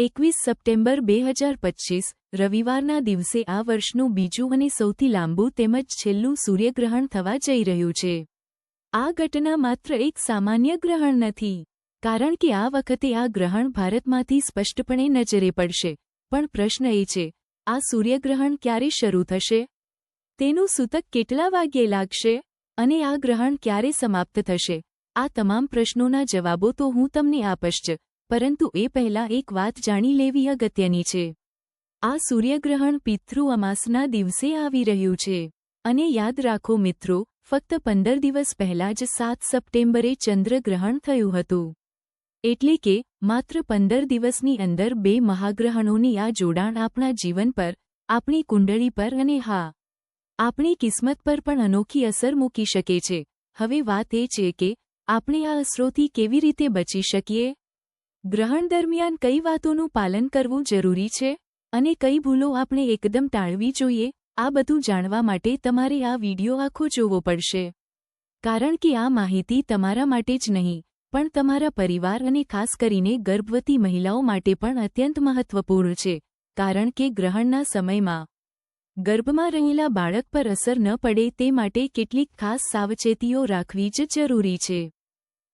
એકવીસ સપ્ટેમ્બર બે હજાર પચ્ચીસ રવિવારના દિવસે આ વર્ષનું બીજું અને સૌથી લાંબુ તેમજ છેલ્લું સૂર્યગ્રહણ થવા જઈ રહ્યું છે. આ ઘટના માત્ર એક સામાન્ય ગ્રહણ નથી, કારણ કે આ વખતે આ ગ્રહણ ભારતમાંથી સ્પષ્ટપણે નજરે પડશે. પણ પ્રશ્ન એ છે, આ સૂર્યગ્રહણ ક્યારે શરૂ થશે? તેનું સૂતક કેટલા વાગ્યે લાગશે? અને આ ગ્રહણ ક્યારે સમાપ્ત થશે? આ તમામ પ્રશ્નોના જવાબો તો હું તમને આપશ જ. પરંતુ એ પહેલાં એક વાત જાણી લેવી અગત્યની છે. આ સૂર્યગ્રહણ પિતૃ અમાસના દિવસે આવી રહ્યું છે. અને યાદ રાખો મિત્રો, ફક્ત પંદર દિવસ પહેલાં જ સાત સપ્ટેમ્બરે ચંદ્રગ્રહણ થયું હતું. એટલે કે, માત્ર પંદર દિવસની અંદર બે મહાગ્રહણોની આ જોડાણ આપણા જીવન પર, આપણી કુંડળી પર અને હા, આપણી કિસ્મત પર પણ અનોખી અસર મૂકી શકે છે. હવે વાત એ છે કે, આપણે આ અસરોથી કેવી રીતે બચી શકીએ? ગ્રહણ દરમિયાન કઈ વાતોનું પાલન કરવું જરૂરી છે અને કઈ ભૂલો આપણે એકદમ ટાળવી જોઈએ, આ બધું જાણવા માટે તમારે આ વિડિયો આખો જોવો પડશે. કારણ કે આ માહિતી તમારા માટે જ નહીં, પણ તમારા પરિવાર અને ખાસ કરીને ગર્ભવતી મહિલાઓ માટે પણ અત્યંત મહત્વપૂર્ણ છે, કારણ કે ગ્રહણના સમયમાં ગર્ભમાં રહેલા બાળક પર અસર ન પડે તે માટે કેટલીક ખાસ સાવચેતીઓ રાખવી જ જરૂરી છે.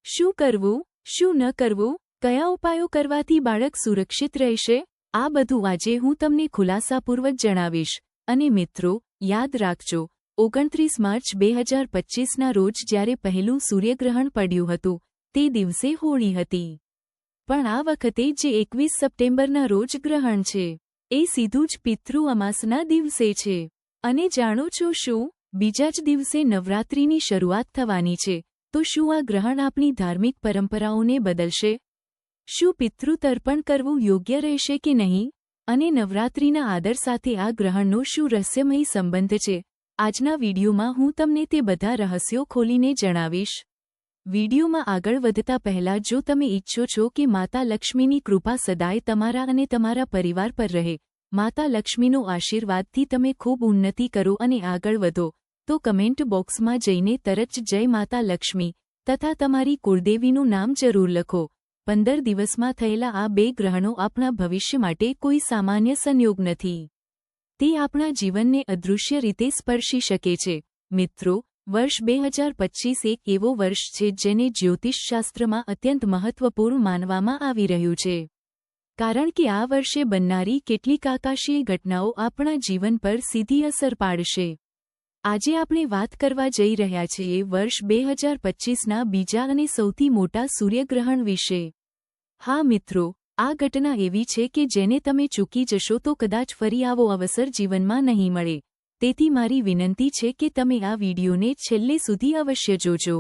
શું કરવું, શું ન કરવું કયા ઉપાયો કરવાથી બાળક સુરક્ષિત રહેશે? આ બધું આજે હું તમને ખુલાસાપૂર્વક જણાવીશ. અને મિત્રો, યાદ રાખજો, ઓગણત્રીસ માર્ચ બે હજાર પચ્ચીસના રોજ જ્યારે પહેલું સૂર્યગ્રહણ પડ્યું હતું, તે દિવસે હોળી હતી. પણ આ વખતે જે એકવીસ સપ્ટેમ્બરના રોજ ગ્રહણ છે, એ સીધું જ પિતૃ અમાસના દિવસે છે. અને જાણો છો શું? બીજા જ દિવસે નવરાત્રિની શરૂઆત થવાની છે, તો શું આ ગ્રહણ આપણી ધાર્મિક પરંપરાઓને બદલશે? શું પિતૃતર્પણ કરવું યોગ્ય રહેશે કે નહીં? અને નવરાત્રિના આદર સાથે આ ગ્રહણનો શું રહસ્યમય સંબંધ છે? આજના વિડીયોમાં હું તમને તે બધા રહસ્યો ખોલીને જણાવીશ. વિડીયોમાં આગળ વધતા પહેલા જો તમે ઈચ્છો છો કે માતા લક્ષ્મીની કૃપા સદાય તમારા અને તમારા પરિવાર પર રહે, માતા લક્ષ્મીનો આશીર્વાદથી તમે ખૂબ ઉન્નતિ કરો અને આગળ વધો, તો કમેન્ટ બોક્સમાં જઈને તરત જય માતા લક્ષ્મી, તથા તમારી કુળદેવીનું નામ જરૂર લખો. પંદર દિવસમાં થયેલા આ બે ગ્રહણો આપણા ભવિષ્ય માટે કોઈ સામાન્ય સંયોગ નથી. તે આપણા જીવનને અદૃશ્ય રીતે સ્પર્શી શકે છે. મિત્રો, વર્ષ બે હજાર પચ્ચીસ એક એવો વર્ષ છે જેને જ્યોતિષશાસ્ત્રમાં અત્યંત મહત્વપૂર્ણ માનવામાં આવી રહ્યું છે. કારણ કે આ વર્ષે બનનારી કેટલીક આકાશીય ઘટનાઓ આપણા જીવન પર સીધી અસર પાડશે. આજે આપણે વાત કરવા જઈ રહ્યા છીએ વર્ષ બે હજાર પચ્ચીસના બીજા અને સૌથી મોટા સૂર્યગ્રહણ વિશે. હા મિત્રો, આ ઘટના એવી છે કે જેને તમે ચૂકી જશો તો કદાચ ફરી આવો અવસર જીવનમાં નહીં મળે. તેથી મારી વિનંતી છે કે તમે આ વિડીયોને છેલ્લે સુધી અવશ્ય જોજો.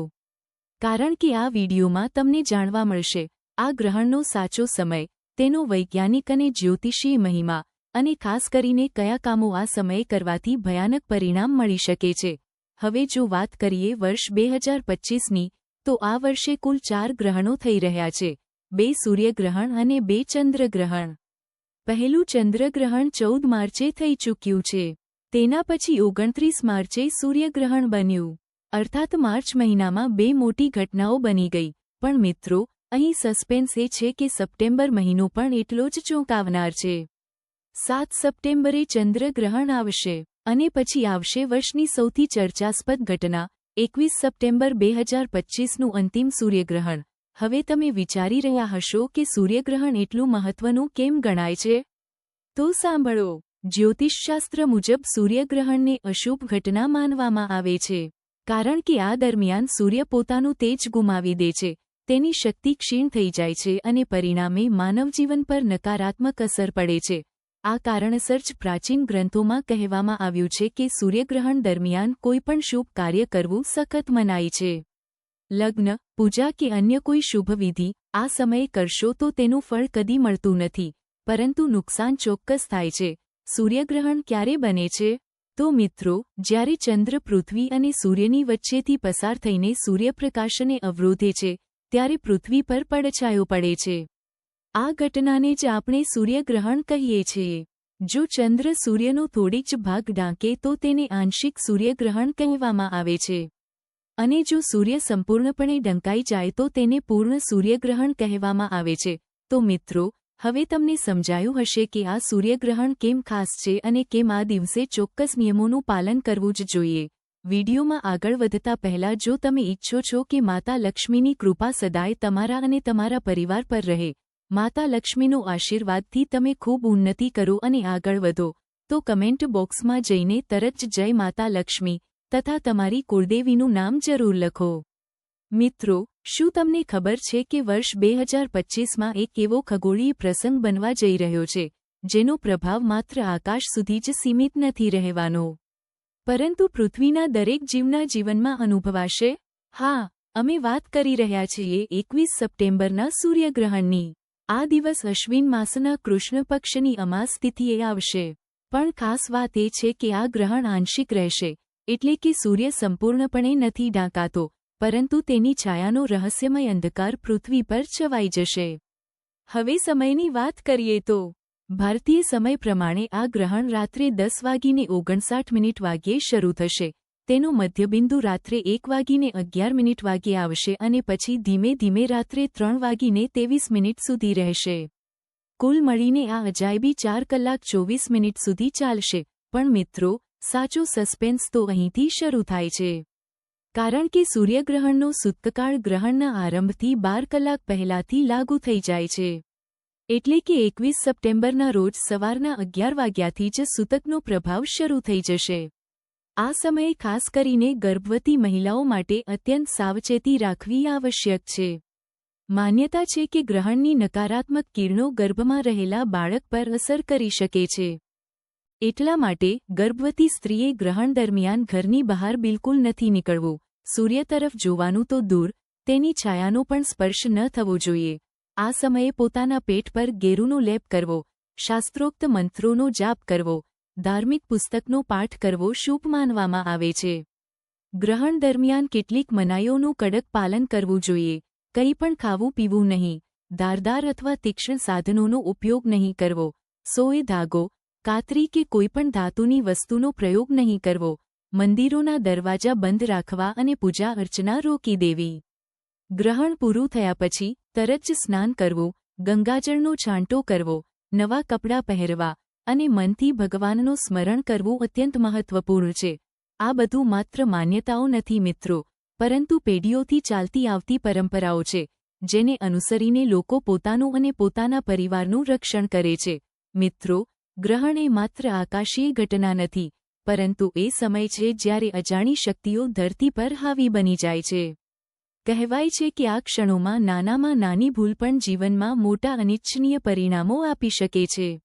કારણ કે આ વિડીયોમાં તમને જાણવા મળશે, આ ગ્રહણનો સાચો સમય, તેનો વૈજ્ઞાનિક અને જ્યોતિષીય મહિમા, અને ખાસ કરીને કયા કામો આ સમયે કરવાથી ભયાનક પરિણામ મળી શકે છે. હવે જો વાત કરીએ વર્ષ બે હજાર પચ્ચીસની તો આ વર્ષે કુલ ચાર ગ્રહણો થઈ રહ્યા છે. બે સૂર્યગ્રહણ અને બે ચંદ્રગ્રહણ. પહેલું ચંદ્રગ્રહણ ચૌદ માર્ચે થઈ ચૂક્યું છે. તેના પછી ઓગણત્રીસ માર્ચે સૂર્યગ્રહણ બન્યું. અર્થાત માર્ચ મહિનામાં બે મોટી ઘટનાઓ બની ગઈ. પણ મિત્રો, અહીં સસ્પેન્સ એ છે કે સપ્ટેમ્બર મહિનો પણ એટલો જ ચોંકાવનાર છે. સાત સપ્ટેમ્બરે ચંદ્રગ્રહણ આવશે અને પછી આવશે વર્ષની સૌથી ચર્ચાસ્પદ ઘટના, એકવીસ સપ્ટેમ્બર બે હજાર પચ્ચીસનું અંતિમ સૂર્યગ્રહણ. હવે તમે વિચારી રહ્યા હશો કે સૂર્યગ્રહણ એટલું મહત્વનું કેમ ગણાય છે? તો સાંભળો, જ્યોતિષશાસ્ત્ર મુજબ સૂર્યગ્રહણને અશુભ ઘટના માનવામાં આવે છે, કારણ કે આ દરમિયાન સૂર્ય પોતાનું તેજ ગુમાવી દે છે, તેની શક્તિ ક્ષીણ થઈ જાય છે અને પરિણામે માનવજીવન પર નકારાત્મક અસર પડે છે. આ કારણસર જ પ્રાચીન ગ્રંથોમાં કહેવામાં આવ્યું છે કે સૂર્યગ્રહણ દરમિયાન કોઈપણ શુભ કાર્ય કરવું સખત મનાય છે. લગ્ન, પૂજા કે અન્ય કોઈ શુભ વિધિ, આ સમયે કરશો તો તેનું ફળ કદી મળતું નથી. પરંતુ નુકસાન ચોક્કસ થાય છે. સૂર્યગ્રહણ ક્યારે બને છે? તો મિત્રો, જ્યારે ચંદ્ર પૃથ્વી અને સૂર્યની વચ્ચેથી પસાર થઈને સૂર્યપ્રકાશને અવરોધે છે, ત્યારે પૃથ્વી પર પડછાયો પડે છે. આ ઘટનાને જ આપણે સૂર્યગ્રહણ કહીએ છીએ. જો ચંદ્ર સૂર્યનો થોડીક જ ભાગ ઢાંકે તો તેને આંશિક સૂર્યગ્રહણ કહેવામાં આવે છે. અને જો સૂર્ય સંપૂર્ણપણે ઢંકાઈ જાય તો તેને પૂર્ણ સૂર્યગ્રહણ કહેવામાં આવે છે. તો મિત્રો, હવે તમને સમજાયું હશે કે આ સૂર્યગ્રહણ કેમ ખાસ છે અને કેમ આ દિવસે ચોક્કસ નિયમોનું પાલન કરવું જ જોઈએ. વિડીયોમાં આગળ વધતા પહેલા જો તમે ઈચ્છો છો કે માતા લક્ષ્મીની કૃપા સદાય તમારા અને તમારા પરિવાર પર રહે, માતા લક્ષ્મીનો આશીર્વાદથી તમે ખૂબ ઉન્નતિ કરો અને આગળ વધો, તો કમેન્ટ બોક્સમાં જઈને તરત જ જય માતા લક્ષ્મી. તથા તમારી કુળદેવીનું નામ જરૂર લખો. મિત્રો, શું તમને ખબર છે કે વર્ષ બે હજાર પચ્ચીસમાં એક એવો ખગોળીય પ્રસંગ બનવા જઈ રહ્યો છે, જેનો પ્રભાવ માત્ર આકાશ સુધી જ સીમિત નથી રહેવાનો? પરંતુ પૃથ્વીના દરેક જીવના જીવનમાં અનુભવાશે? હા, અમે વાત કરી રહ્યા છીએ એકવીસ સપ્ટેમ્બરના સૂર્યગ્રહણની. આ દિવસ અશ્વિન માસના કૃષ્ણ પક્ષની અમાસ તિથિએ આવશે. પણ ખાસ વાત એ છે કે આ ગ્રહણ આંશિક રહેશે એટલે કે સૂર્ય સંપૂર્ણપણે નથી ઢાંકાતો, પરંતુ તેની છાયાનો રહસ્યમય અંધકાર પૃથ્વી પર છવાઈ જશે. હવે સમયની વાત કરીએ તો, ભારતીય સમય પ્રમાણે આ ગ્રહણ રાત્રે દસ વાગીને ઓગણસાઠ મિનિટ વાગ્યે શરૂ થશે. તેનું મધ્યબિંદુ રાત્રે એક વાગીને અગિયાર મિનિટ વાગ્યે આવશે અને પછી ધીમે ધીમે રાત્રે ત્રણ વાગીને ત્રેવીસ મિનિટ સુધી રહેશે. કુલ મળીને આ અજાયબી ચાર કલાક ચોવીસ મિનિટ સુધી ચાલશે. પણ મિત્રો સાચો સસ્પેન્સ તો અહીંથી શરૂ થાય છે. કારણ કે સૂર્યગ્રહણનો સૂતકાળ ગ્રહણના આરંભથી બાર કલાક પહેલાથી લાગુ થઈ જાય છે. એટલે કે એકવીસ સપ્ટેમ્બરના રોજ સવારના અગિયાર વાગ્યાથી જ સૂતકનો પ્રભાવ શરૂ થઈ જશે. આ સમયે ખાસ કરીને ગર્ભવતી મહિલાઓ માટે અત્યંત સાવચેતી રાખવી આવશ્યક છે. માન્યતા છે કે ગ્રહણની નકારાત્મક કિરણો ગર્ભમાં રહેલા બાળક પર અસર કરી શકે છે. એટલા માટે ગર્ભવતી સ્ત્રીએ ગ્રહણ દરમિયાન ઘરની બહાર બિલકુલ નથી નીકળવું. સૂર્ય તરફ જોવાનું તો દૂર, તેની છાયાનો પણ સ્પર્શ ન થવો જોઈએ. આ સમયે પોતાના પેટ પર ગેરુનો લેપ કરવો, શાસ્ત્રોક્ત મંત્રોનો જાપ કરવો, ધાર્મિક પુસ્તકનો પાઠ કરવો શુભ માનવામાં આવે છે. ગ્રહણ દરમિયાન કેટલીક મનાઈઓનું કડક પાલન કરવું જોઈએ. કંઈ પણ ખાવું પીવું નહીં, ધારદાર અથવા તીક્ષ્ણ સાધનોનો ઉપયોગ નહીં કરવો. સોય ધાગો કાતરી કે કોઈપણ ધાતુની વસ્તુનો પ્રયોગ નહીં કરવો, મંદિરોના દરવાજા બંધ રાખવા અને પૂજા અર્ચના રોકી દેવી. ગ્રહણ પૂરું થયા પછી તરત જ સ્નાન કરવું, ગંગાજળનો છાંટો કરવો, નવા કપડાં પહેરવા અને મનથી ભગવાનનું સ્મરણ કરવું અત્યંત મહત્વપૂર્ણ છે. આ બધું માત્ર માન્યતાઓ નથી મિત્રો, પરંતુ પેઢીઓથી ચાલતી આવતી પરંપરાઓ છે, જેને અનુસરીને લોકો પોતાનું અને પોતાના પરિવારનું રક્ષણ કરે છે. મિત્રો ગ્રહણ એ માત્ર આકાશીય ઘટના નથી, પરંતુ એ સમય છે જ્યારે અજાણી શક્તિઓ ધરતી પર હાવી બની જાય છે. કહેવાય છે કે આ ક્ષણોમાં નાનામાં નાની ભૂલ પણ જીવનમાં મોટા અનિચ્છનીય પરિણામો આપી શકે છે.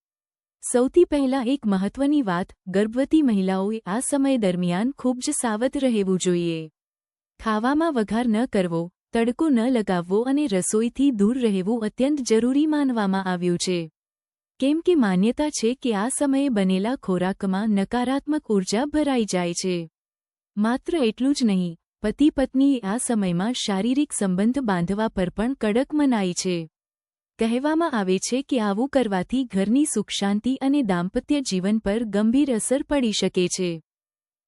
સૌથી પહેલા એક મહત્વની વાત, ગર્ભવતી મહિલાઓએ આ સમય દરમિયાન ખૂબ જ સાવધ રહેવું જોઈએ. ખાવામાં વઘાર ન કરવો, તડકો ન લગાવવો અને રસોઈથી દૂર રહેવું અત્યંત જરૂરી માનવામાં આવ્યું છે. કેમ કે માન્યતા છે કે આ સમયે બનેલા ખોરાકમાં નકારાત્મક ઊર્જા ભરાઈ જાય છે. માત્ર એટલું જ નહીં પતિ પત્ની આ સમયમાં શારીરિક સંબંધ બાંધવા પર પણ કડક મનાઈ છે. કહેવામાં આવે છે કે આવું કરવાથી ઘરની સુખશાંતિ અને દાંપત્ય જીવન પર ગંભીર અસર પડી શકે છે.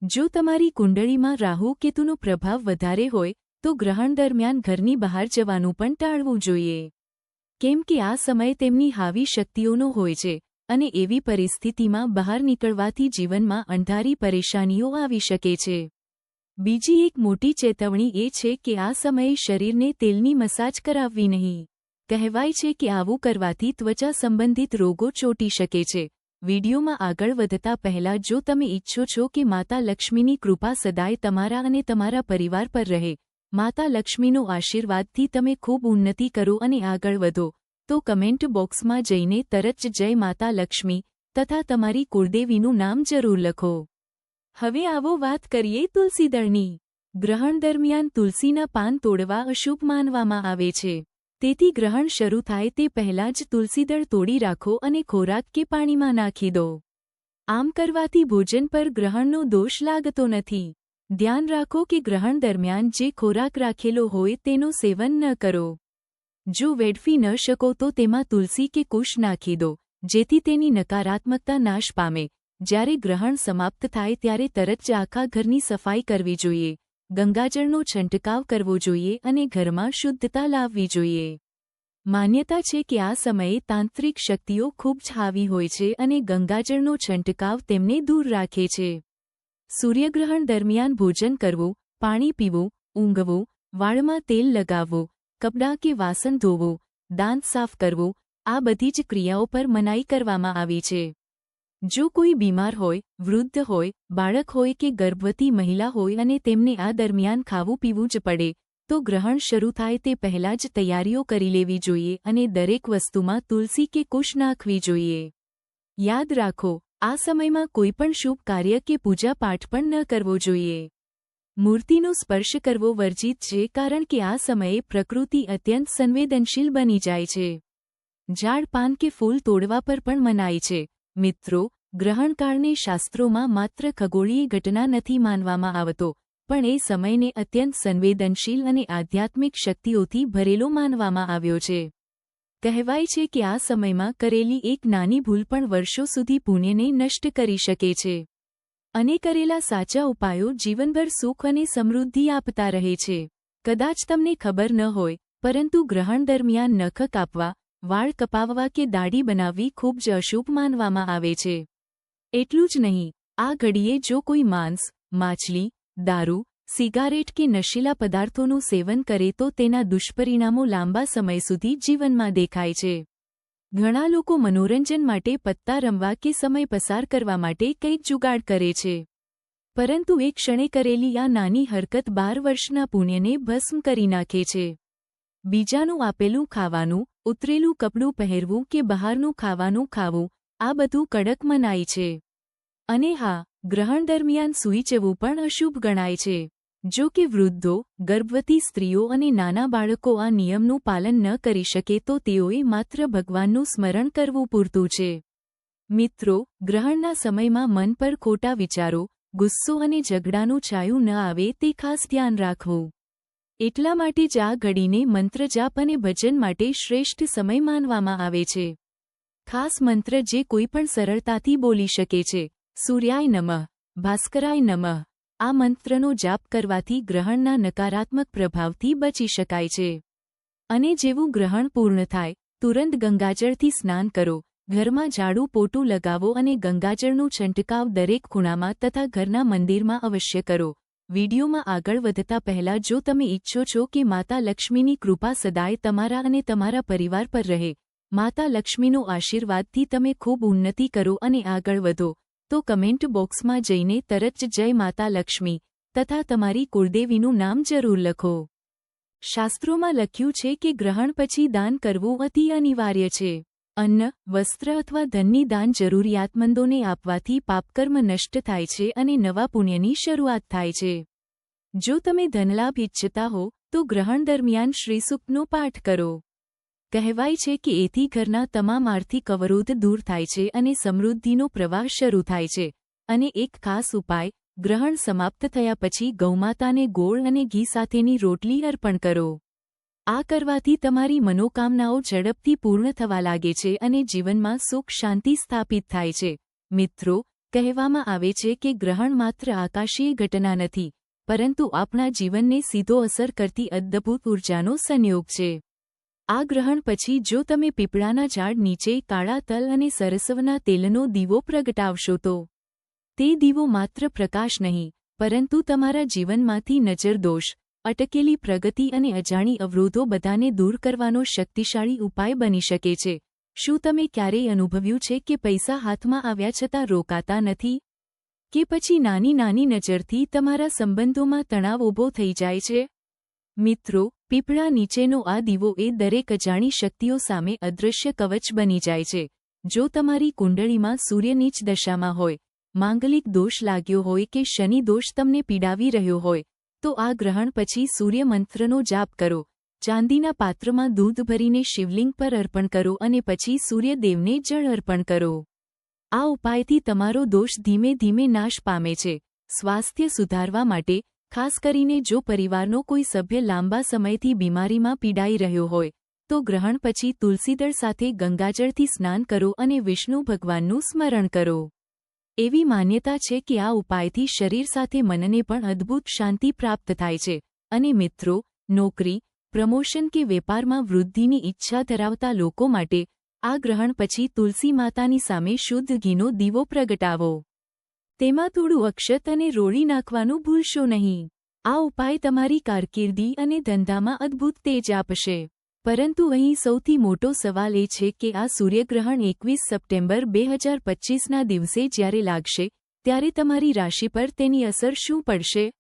જો તમારી કુંડળીમાં રાહુ કેતુનો પ્રભાવ વધારે હોય, તો ગ્રહણ દરમિયાન ઘરની બહાર જવાનું પણ ટાળવું જોઈએ. કેમ કે આ સમય તેમની હાવી શક્તિઓનો હોય છે અને એવી પરિસ્થિતિમાં બહાર નીકળવાથી જીવનમાં અંધારી પરેશાનીઓ આવી શકે છે. બીજી એક મોટી ચેતવણી એ છે કે આ સમયે શરીરને તેલની મસાજ કરાવવી નહીં. કહેવાય છે કે આવું કરવાથી ત્વચા સંબંધિત રોગો ચોટી શકે છે. વિડીયોમાં આગળ વધતા પહેલા જો તમે ઈચ્છો છો કે માતા લક્ષ્મીની કૃપા સદાય તમારા અને તમારા પરિવાર પર રહે માતા લક્ષ્મીનો આશીર્વાદથી તમે ખૂબ ઉન્નતિ કરો અને આગળ વધો. તો કમેન્ટ બોક્સમાં જઈને તરત જય માતા લક્ષ્મી તથા તમારી કુળદેવીનું નામ જરૂર લખો. હવે આવો વાત કરીએ તુલસીદળની. ગ્રહણ દરમિયાન તુલસીના પાન તોડવા અશુભ માનવામાં આવે છે. તેથી ગ્રહણ શરૂ થાય તે પહેલાં જ તુલસીદળ તોડી રાખો અને ખોરાક કે પાણીમાં નાખી દો. આમ કરવાથી ભોજન પર ગ્રહણનો દોષ લાગતો નથી. ધ્યાન રાખો કે ગ્રહણ દરમિયાન જે ખોરાક રાખેલો હોય તેનું સેવન ન કરો. જો વેડફી ન શકો તો તેમાં તુલસી કે કુશ નાખી દો, જેથી તેની નકારાત્મકતા નાશ પામે. જ્યારે ગ્રહણ સમાપ્ત થાય ત્યારે તરત જ આખા ઘરની સફાઈ કરવી જોઈએ. ગંગાજળનો છંટકાવ કરવો જોઈએ અને ઘરમાં શુદ્ધતા લાવવી જોઈએ. માન્યતા છે કે આ સમયે તાંત્રિક શક્તિઓ ખૂબ જ હાવી હોય છે અને ગંગાજળનો છંટકાવ તેમને દૂર રાખે છે. સૂર્યગ્રહણ દરમિયાન ભોજન કરવું, પાણી પીવું, ઊંઘવું, વાળમાં તેલ લગાવવું, કપડાં કે વાસણ ધોવું, દાંત સાફ કરવું, આ બધી જ ક્રિયાઓ પર મનાઈ કરવામાં આવી છે. જો કોઈ બીમાર હોય, વૃદ્ધ હોય, બાળક હોય કે ગર્ભવતી મહિલા હોય અને તેમને આ દરમિયાન ખાવું પીવું જ પડે, તો ગ્રહણ શરૂ થાય તે પહેલાં જ તૈયારીઓ કરી લેવી જોઈએ અને દરેક વસ્તુમાં તુલસી કે કુશ નાખવી જોઈએ. યાદ રાખો આ સમયમાં કોઈપણ શુભ કાર્ય કે પૂજા પાઠ પણ ન કરવો જોઈએ. મૂર્તિનો સ્પર્શ કરવો વર્જિત છે કારણ કે આ સમયે પ્રકૃતિ અત્યંત સંવેદનશીલ બની જાય છે. ઝાડ, પાન કે ફૂલ તોડવા પર પણ મનાય છે. મિત્રો, ગ્રહણકાળને શાસ્ત્રોમાં માત્ર ખગોળીય ઘટના નથી માનવામાં આવતો, પણ એ સમયને અત્યંત સંવેદનશીલ અને આધ્યાત્મિક શક્તિઓથી ભરેલો માનવામાં આવ્યો છે. કહેવાય છે કે આ સમયમાં કરેલી એક નાની ભૂલ પણ વર્ષો સુધી પુણ્યને નષ્ટ કરી શકે છે. અને કરેલા સાચા ઉપાયો જીવનભર સુખ અને સમૃદ્ધિ આપતા રહે છે. કદાચ તમને ખબર ન હોય, પરંતુ ગ્રહણ દરમિયાન નખ કાપવા, વાળ કપાવવા કે દાઢી બનાવવી ખૂબ જ અશુભ માનવામાં આવે છે. એટલું જ નહીં, આ ઘડીએ જો કોઈ માંસ, માછલી, દારૂ સિગારેટ કે નશીલા પદાર્થોનું સેવન કરે તો તેના દુષ્પરિણામો લાંબા સમય સુધી જીવનમાં દેખાય છે. ઘણા લોકો મનોરંજન માટે પત્તા રમવા કે સમય પસાર કરવા માટે કંઈક જુગાડ કરે છે. પરંતુ એક ક્ષણે કરેલી આ નાની હરકત બાર વર્ષના પુણ્યને ભસ્મ કરી નાખે છે. બીજાનું આપેલું ખાવાનું, ઉતરેલું કપડું પહેરવું કે બહારનું ખાવાનું ખાવું, આ બધું કડક મનાય છે. અને હા, ગ્રહણ દરમિયાન સૂઈ જવું પણ અશુભ ગણાય છે. જો કે વૃદ્ધો, ગર્ભવતી સ્ત્રીઓ અને નાના બાળકો આ નિયમનું પાલન ન કરી શકે તો તેઓએ માત્ર ભગવાનનું સ્મરણ કરવું પૂરતું છે. મિત્રો, ગ્રહણના સમયમાં મન પર ખોટા વિચારો, ગુસ્સો અને ઝઘડાનું છાયું ન આવે તે ખાસ ધ્યાન રાખવું. એટલા માટે જ આ ઘડીને મંત્રજાપ અને ભજન માટે શ્રેષ્ઠ સમય માનવામાં આવે છે. ખાસ મંત્ર જે કોઈ પણ સરળતાથી બોલી શકે છે. સૂર્યાય નમઃ, ભાસ્કરાય નમઃ આ મંત્રનો જાપ કરવાથી ગ્રહણના નકારાત્મક પ્રભાવથી બચી શકાય છે. અને જેવું ગ્રહણ પૂર્ણ થાય, તુરંત ગંગાજળથી સ્નાન કરો, ઘરમાં ઝાડુ પોટું લગાવો અને ગંગાજળનું છંટકાવ દરેક ખૂણામાં તથા ઘરના મંદિરમાં અવશ્ય કરો. વિડીયોમાં આગળ વધતા પહેલા જો તમે ઈચ્છો છો કે માતા લક્ષ્મીની કૃપા સદાય તમારા અને તમારા પરિવાર પર રહે, માતા લક્ષ્મીનો આશીર્વાદથી તમે ખૂબ ઉન્નતિ કરો અને આગળ વધો. તો કમેન્ટ બોક્સમાં જઈને તરત જ જય માતા લક્ષ્મી તથા તમારી કુળદેવીનું નામ જરૂર લખો. શાસ્ત્રોમાં લખ્યું છે કે ગ્રહણ પછી દાન કરવું અતિ અનિવાર્ય છે. અન્ન, વસ્ત્ર અથવા ધનની દાન જરૂરિયાતમંદોને આપવાથી પાપકર્મ નષ્ટ થાય છે અને નવા પુણ્યની શરૂઆત થાય છે. જો તમે ધનલાભ ઇચ્છતા હો, તો ગ્રહણ દરમિયાન શ્રીસુક્તનો પાઠ કરો. કહેવાય છે કે એથી ઘરના તમામ આર્થિક અવરોધ દૂર થાય છે અને સમૃદ્ધિનો પ્રવાહ શરૂ થાય છે. અને એક ખાસ ઉપાય, ગ્રહણ સમાપ્ત થયા પછી ગૌમાતાને ગોળ અને ઘી સાથેની રોટલી અર્પણ કરો. આ કરવાથી તમારી મનોકામનાઓ ઝડપથી પૂર્ણ થવા લાગે છે અને જીવનમાં સુખ શાંતિ સ્થાપિત થાય છે. મિત્રો, કહેવામાં આવે છે કે ગ્રહણ માત્ર આકાશીય ઘટના નથી, પરંતુ આપણા જીવનને સીધો અસર કરતી અદ્ભુત ઊર્જાનો સંયોગ છે. આ ગ્રહણ પછી જો તમે પીપળાના ઝાડ નીચે કાળા તલ અને સરસવના તેલનો દીવો પ્રગટાવશો તો તે દીવો માત્ર પ્રકાશ નહીં, પરંતુ તમારા જીવનમાંથી નજરદોષ અટકેલી પ્રગતિ અને અજાણી અવરોધો બધાને દૂર કરવાનો શક્તિશાળી ઉપાય બની શકે છે. શું તમે ક્યારેય અનુભવ્યું છે કે પૈસા હાથમાં આવ્યા છતાં રોકાતા નથી? કે પછી નાની નાની નજરથી તમારા સંબંધોમાં તણાવ ઊભો થઈ જાય છે? મિત્રો, પીપળા નીચેનો આ દીવો એ દરેક અજાણી શક્તિઓ સામે અદૃશ્ય કવચ બની જાય છે. જો તમારી કુંડળીમાં સૂર્યનીચ દશામાં હોય, માંગલિક દોષ લાગ્યો હોય કે શનિ દોષ તમને પીડાવી રહ્યો હોય, તો આ ગ્રહણ પછી સૂર્યમંત્રનો જાપ કરો. ચાંદીના પાત્રમાં દૂધ ભરીને શિવલિંગ પર અર્પણ કરો અને પછી સૂર્યદેવને જળ અર્પણ કરો. આ ઉપાયથી તમારો દોષ ધીમે ધીમે નાશ પામે છે. સ્વાસ્થ્ય સુધારવા માટે ખાસ કરીને જો પરિવારનો કોઈ સભ્ય લાંબા સમયથી બીમારીમાં પીડાઈ રહ્યો હોય, તો ગ્રહણ પછી તુલસીદળ સાથે ગંગાજળથી સ્નાન કરો અને વિષ્ણુ ભગવાનનું સ્મરણ કરો. એવી માન્યતા છે કે આ ઉપાયથી શરીર સાથે મનને પણ અદ્ભુત શાંતિ પ્રાપ્ત થાય છે. અને મિત્રો, નોકરી, પ્રમોશન કે વેપારમાં વૃદ્ધિની ઈચ્છા ધરાવતા લોકો માટે આ ગ્રહણ પછી તુલસી માતાની સામે શુદ્ધ ઘીનો દીવો પ્રગટાવો. તેમાં થોડું અક્ષત અને રોળી નાખવાનું ભૂલશો નહીં. આ ઉપાય તમારી કારકિર્દી અને ધંધામાં અદ્ભુત તેજ આપશે. પરંતુ અહીં સૌથી મોટો સવાલ એ છે કે આ સૂર્યગ્રહણ એકવીસ સપ્ટેમ્બર બે હજાર પચ્ચીસના દિવસે જ્યારે લાગશે, ત્યારે તમારી રાશિ પર તેની અસર શું પડશે?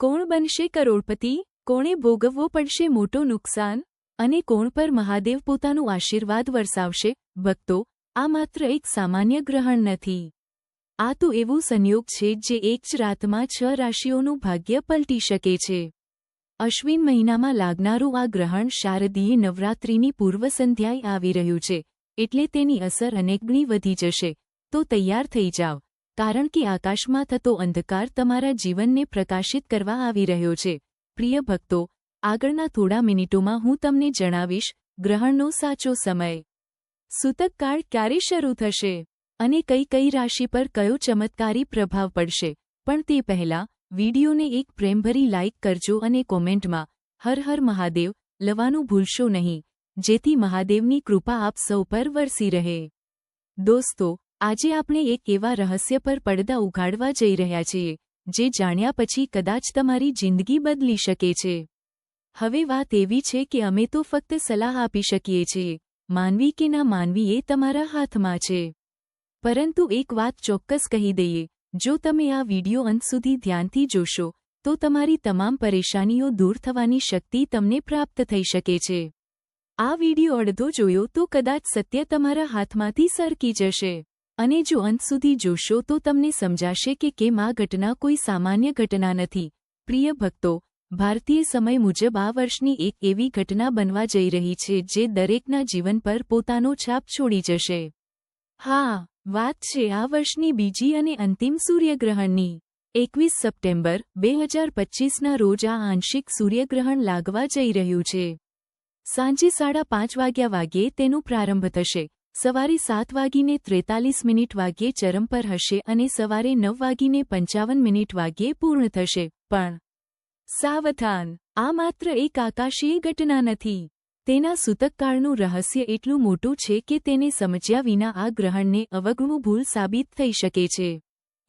કોણ બનશે કરોડપતિ? કોણે ભોગવવો પડશે મોટો નુકસાન? અને કોણ પર મહાદેવ પોતાનું આશીર્વાદ વરસાવશે? ભક્તો, આ માત્ર એક સામાન્ય ગ્રહણ નથી. આ તો એવો સંયોગ છે જે એક જ રાતમાં છ રાશિઓનું ભાગ્ય પલટી શકે છે. અશ્વિન મહિનામાં લાગનારું આ ગ્રહણ શારદીય નવરાત્રિની પૂર્વ સંધ્યાએ આવી રહ્યું છે, એટલે તેની અસર અનેકગણી વધી જશે. તો તૈયાર થઈ જાવ કારણ કે આકાશમાં થતો અંધકાર તમારા જીવનને પ્રકાશિત કરવા આવી રહ્યો છે. પ્રિય ભક્તો, આગળના થોડા મિનિટોમાં હું તમને જણાવીશ ગ્રહણનો સાચો સમય. સૂતક કાળ ક્યારે શરૂ થશે? અને કઈ કઈ રાશિ પર કયો ચમત્કારી પ્રભાવ પડશે? પણ તે પહેલાં, વિડીયોને એક પ્રેમભરી લાઇક કરજો અને કોમેન્ટમાં, હર હર મહાદેવ, લવાનું ભૂલશો નહીં. જેથી મહાદેવની કૃપા આપ સૌ પર વરસી રહે. દોસ્તો, આજે આપણે એક એવા રહસ્ય પર પડદા ઉઘાડવા જઈ રહ્યા છીએ, જે જાણ્યા પછી કદાચ તમારી જિંદગી બદલી શકે છે. હવે વાત એવી છે કે અમે તો ફક્ત સલાહ આપી શકીએ છીએ, માનવી કે ના માનવી એ તમારા હાથમાં છે. પરંતુ એક વાત ચોક્કસ કહી દઈએ, જો તમે આ વિડિયો અંત સુધી ધ્યાનથી જોશો, તો તમારી તમામ પરેશાનીઓ દૂર થવાની શક્તિ તમને પ્રાપ્ત થઈ શકે છે. આ વિડિયો અડધો જોયો તો કદાચ સત્ય તમારા હાથમાંથી સરકી જશે. અને જો અંત સુધી જોશો તો તમને સમજાશે કે કેમ આ ઘટના કોઈ સામાન્ય ઘટના નથી. પ્રિય ભક્તો, ભારતીય સમય મુજબ આ વર્ષની એક એવી ઘટના બનવા જઈ રહી છે જે દરેકના જીવન પર પોતાનો છાપ છોડી જશે. હા વાત છે આ વર્ષની બીજી અને અંતિમ સૂર્યગ્રહણની. એકવીસ સપ્ટેમ્બર, બે હજાર પચ્ચીસના રોજ આ આંશિક સૂર્યગ્રહણ લાગવા જઈ રહ્યું છે. સાંજે સાડા પાંચ વાગ્યા વાગ્યે તેનું પ્રારંભ થશે. સવારે સાત વાગીને ત્રેતાલીસ મિનિટ વાગ્યે ચરમ પર હશે અને સવારે નવ વાગીને પંચાવન મિનિટ વાગ્યે પૂર્ણ થશે. પણ સાવધાન! આ માત્ર એક આકાશીય ઘટના નથી. તેના સૂતકકાળનું રહસ્ય એટલું મોટું છે કે તેને સમજ્યા વિના આ ગ્રહણને અવગણવું ભૂલ સાબિત થઈ શકે છે.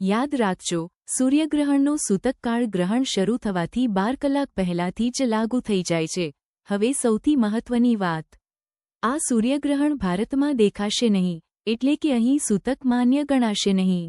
યાદ રાખજો, સૂર્યગ્રહણનો સૂતકકાળ ગ્રહણ શરૂ થવાથી બાર કલાક પહેલાથી જ લાગુ થઈ જાય છે. હવે સૌથી મહત્વની વાત. આ સૂર્યગ્રહણ ભારતમાં દેખાશે નહીં, એટલે કે અહીં સૂતક માન્ય ગણાશે નહીં.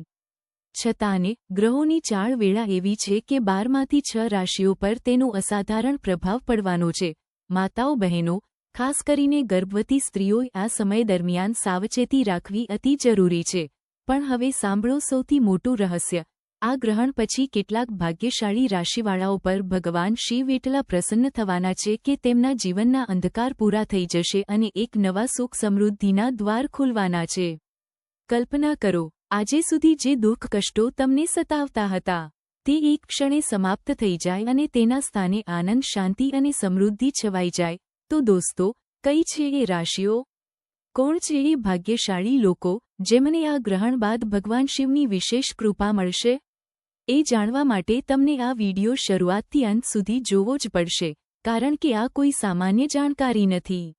છતાંને, ગ્રહોની ચાળ વેળા એવી છે કે બારમાંથી છ રાશિઓ પર તેનો અસાધારણ પ્રભાવ પડવાનો છે. માતાઓ બહેનો ખાસ કરીને ગર્ભવતી સ્ત્રીઓએ આ સમય દરમિયાન સાવચેતી રાખવી અતિ જરૂરી છે. પણ હવે સાંભળો સૌથી મોટું રહસ્ય. આ ગ્રહણ પછી કેટલાક ભાગ્યશાળી રાશિવાળાઓ પર ભગવાન શિવ એટલા પ્રસન્ન થવાના છે કે તેમના જીવનના અંધકાર પૂરા થઈ જશે અને એક નવા સુખ સમૃદ્ધિના દ્વાર ખુલવાના છે. કલ્પના કરો, આજે સુધી જે દુઃખ કષ્ટો તમને સતાવતા હતા, તે એક ક્ષણે સમાપ્ત થઈ જાય અને તેના સ્થાને આનંદ, શાંતિ અને સમૃદ્ધિ છવાઈ જાય. તો દોસ્તો, કઈ છે એ રાશિઓ? કોણ છે એ ભાગ્યશાળી લોકો, જેમને આ ગ્રહણ બાદ ભગવાન શિવની વિશેષ કૃપા મળશે? એ જાણવા માટે તમને આ વિડિયો શરૂઆતથી અંત સુધી જોવો જ પડશે, કારણ કે આ કોઈ સામાન્ય જાણકારી નથી.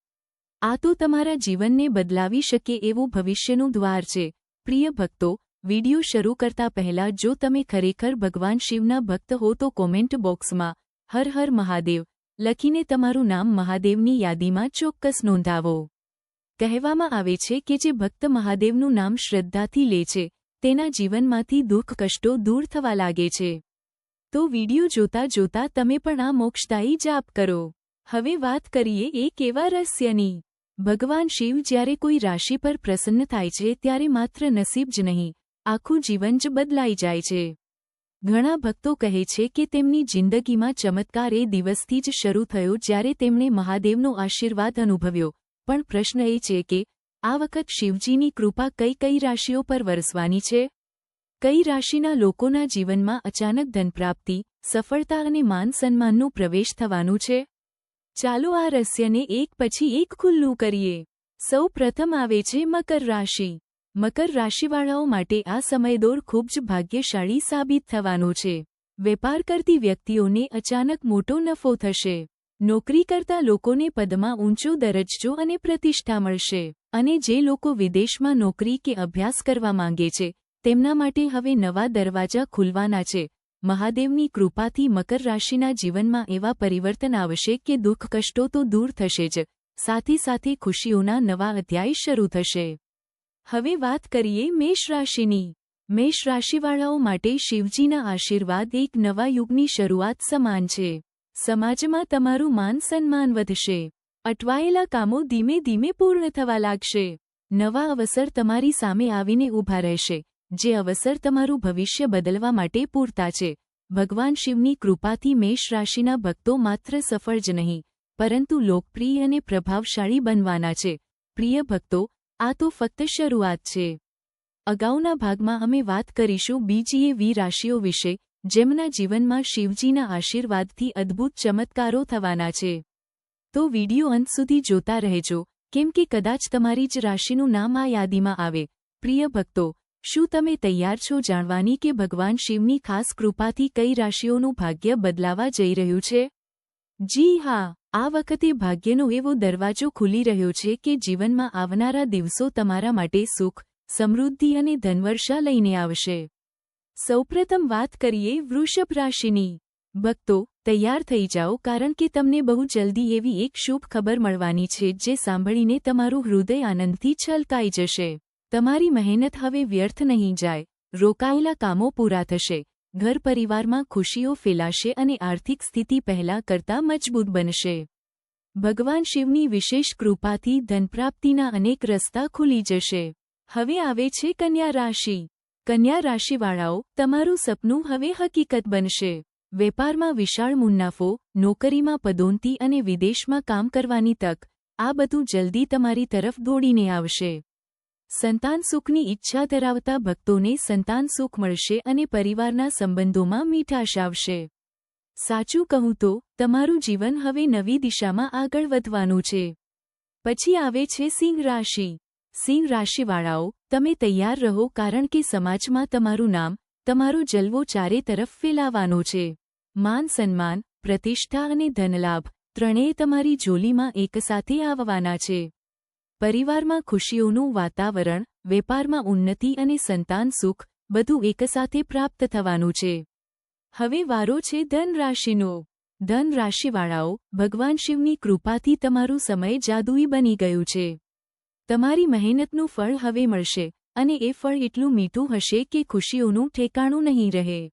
આ તો તમારા જીવનને બદલાવી શકે એવું ભવિષ્યનું દ્વાર છે. પ્રિય ભક્તો, વિડિયો શરૂ કરતા પહેલા જો તમે ખરેખર ભગવાન શિવના ભક્ત હો તો કોમેન્ટ બોક્સમાં, હર હર મહાદેવ. લખીને તમારું નામ મહાદેવની યાદીમાં ચોક્કસ નોંધાવો. કહેવામાં આવે છે કે જે ભક્ત મહાદેવનું નામ શ્રદ્ધાથી લે છે, તેના જીવનમાંથી દુઃખ કષ્ટો દૂર થવા લાગે છે. તો વિડિયો જોતા જોતા તમે પણ આ મોક્ષદાયી જાપ કરો. હવે વાત કરીએ એક એવા રહસ્યની. ભગવાન શિવ જ્યારે કોઈ રાશિ પર પ્રસન્ન થાય છે ત્યારે માત્ર નસીબ જ નહીં, આખું જીવન જ બદલાઈ જાય છે. ઘણા ભક્તો કહે છે કે તેમની જિંદગીમાં ચમત્કાર એ દિવસથી જ શરૂ થયો જ્યારે તેમણે મહાદેવનો આશીર્વાદ અનુભવ્યો. પણ પ્રશ્ન એ છે કે, આ વખત શિવજીની કૃપા કઈ કઈ રાશિઓ પર વરસવાની છે? કઈ રાશિના લોકોના જીવનમાં અચાનક ધનપ્રાપ્તિ, સફળતા અને માન સન્માનનો પ્રવેશ થવાનું છે? ચાલો આ રહસ્યને એક પછી એક ખુલ્લું કરીએ. સૌ પ્રથમ આવે છે મકર રાશિ. મકર રાશિવાળાઓ માટે આ સમયદોર ખૂબ જ ભાગ્યશાળી સાબિત થવાનો છે. વેપાર કરતી વ્યક્તિઓને અચાનક મોટો નફો થશે. નોકરી કરતા લોકોને પદમાં ઊંચો દરજ્જો અને પ્રતિષ્ઠા મળશે. અને જે લોકો વિદેશમાં નોકરી કે અભ્યાસ કરવા માંગે છે, તેમના માટે હવે નવા દરવાજા ખુલવાના છે. મહાદેવની કૃપાથી મકર રાશિના જીવનમાં એવા પરિવર્તન આવશે કે દુઃખ કષ્ટો તો દૂર થશે જ. સાથે સાથે ખુશીઓના નવા અધ્યાય શરૂ થશે. હવે વાત કરીએ મેષ રાશિની. મેષ રાશિવાળાઓ માટે શિવજીના આશીર્વાદ એક નવા યુગની શરૂઆત સમાન છે. સમાજમાં તમારું માન સન્માન વધશે. અટવાયેલા કામો ધીમે ધીમે પૂર્ણ થવા લાગશે. નવા અવસર તમારી સામે આવીને ઊભા રહેશે, જે અવસર તમારું ભવિષ્ય બદલવા માટે પૂરતા છે. ભગવાન શિવની કૃપાથી મેષ રાશિના ભક્તો માત્ર સફળ જ નહીં, પરંતુ લોકપ્રિય અને પ્રભાવશાળી બનવાના છે. પ્રિય ભક્તો આ તો ફક્ત શરૂઆત છે. અગાઉના ભાગમાં અમે વાત કરીશું બીજી એ વી રાશિઓ વિશે, જેમના જીવનમાં શિવજીના આશીર્વાદથી અદ્ભુત ચમત્કારો થવાના છે. તો વિડિયો અંત સુધી જોતા રહેજો, કેમ કે કદાચ તમારી જ રાશિનું નામ આ યાદીમાં આવે. પ્રિય ભક્તો, શું તમે તૈયાર છો જાણવાની કે ભગવાન શિવની ખાસ કૃપાથી કઈ રાશિઓનું ભાગ્ય બદલાવા જઈ રહ્યું છે? જી હા. આ વખતે ભાગ્યનો એવો દરવાજો ખુલી રહ્યો છે કે જીવનમાં આવનારા દિવસો તમારા માટે સુખ, સમૃદ્ધિ અને ધનવર્ષા લઈને આવશે. સૌપ્રથમ વાત કરીએ વૃષભ રાશિની. ભક્તો, તૈયાર થઈ જાઓ કારણ કે તમને બહુ જલ્દી એવી એક શુભ ખબર મળવાની છે જે સાંભળીને તમારું હૃદય આનંદથી છલકાઈ જશે. તમારી મહેનત હવે વ્યર્થ નહીં જાય. રોકાયેલા કામો પૂરા થશે. ઘર પરિવારમાં ખુશીઓ ફેલાશે અને આર્થિક સ્થિતિ પહેલા કરતાં મજબૂત બનશે. ભગવાન શિવની વિશેષ કૃપાથી ધનપ્રાપ્તિના અનેક રસ્તા ખુલી જશે. હવે આવે છે કન્યા રાશિ. કન્યા રાશિવાળાઓ, તમારું સપનું હવે હકીકત બનશે. વેપારમાં વિશાળ મુન્નાફો નોકરીમાં પદોન્નતિ અને વિદેશમાં કામ કરવાની તક, આ બધું જલ્દી તમારી તરફ દોડીને આવશે. સંતાન સુખની ઈચ્છા ધરાવતા ભક્તોને સંતાન સુખ મળશે અને પરિવારના સંબંધોમાં મીઠાશ આવશે. સાચું કહું તો, તમારું જીવન હવે નવી દિશામાં આગળ વધવાનું છે. પછી આવે છે સિંહ રાશિ. સિંહ રાશિવાળાઓ, તમે તૈયાર રહો કારણ કે સમાજમાં તમારું નામ, તમારો જલવો ચારે તરફ ફેલાવાનો છે. માન સન્માન, પ્રતિષ્ઠા અને ધનલાભ, ત્રણેય તમારી જોલીમાં એકસાથે આવવાના છે. પરિવારમાં ખુશીઓનું વાતાવરણ, વેપારમાં ઉન્નતિ અને સંતાન સુખ, બધું એકસાથે પ્રાપ્ત થવાનું છે. હવે વારો છે ધન રાશિનો ધન રાશિવાળાઓ ભગવાન શિવની કૃપાથી તમારું સમય જાદુઈ બની ગયું છે. તમારી મહેનતનું ફળ હવે મળશે, અને એ ફળ એટલું મીઠું હશે કે ખુશીઓનું ઠેકાણું નહીં રહે.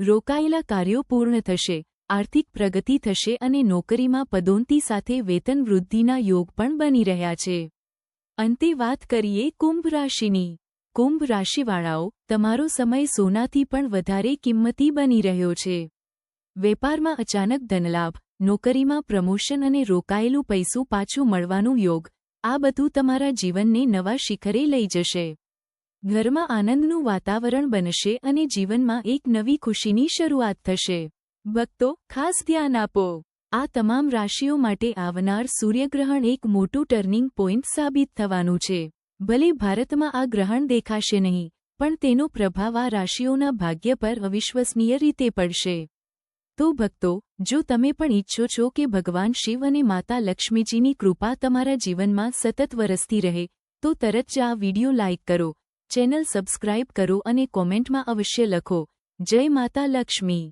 રોકાયેલા કાર્યો પૂર્ણ થશે, આર્થિક પ્રગતિ થશે અને નોકરીમાં પદોન્તિ સાથે વેતન વૃદ્ધિના યોગ પણ બની રહ્યા છે. અંતે વાત કરીએ કુંભ રાશિની. કુંભ રાશિવાળાઓ, તમારો સમય સોનાથી પણ વધારે કિંમતી બની રહ્યો છે. વેપારમાં અચાનક ધનલાભ, નોકરીમાં પ્રમોશન અને રોકાયેલું પૈસું પાછું મળવાનું યોગ, આ બધું તમારા જીવનને નવા શિખરે લઈ જશે. ઘરમાં આનંદનું વાતાવરણ બનશે અને જીવનમાં એક નવી ખુશીની શરૂઆત થશે. ભક્તો, ખાસ ધ્યાન આપો. આ તમામ રાશિઓ માટે આવનાર સૂર્યગ્રહણ એક મોટું ટર્નિંગ પોઈન્ટ સાબિત થવાનું છે. ભલે ભારતમાં આ ગ્રહણ દેખાશે નહીં, પણ તેનો પ્રભાવ આ રાશિઓના ભાગ્ય પર અવિશ્વસનીય રીતે પડશે. તો ભક્તો, જો તમે પણ ઈચ્છો છો કે ભગવાન શિવ અને માતા લક્ષ્મીજીની કૃપા તમારા જીવનમાં સતત વરસતી રહે, તો તરત જ આ વિડિયો લાઇક કરો, ચેનલ સબસ્ક્રાઇબ કરો અને કોમેન્ટમાં અવશ્ય લખો. જય માતા લક્ષ્મી.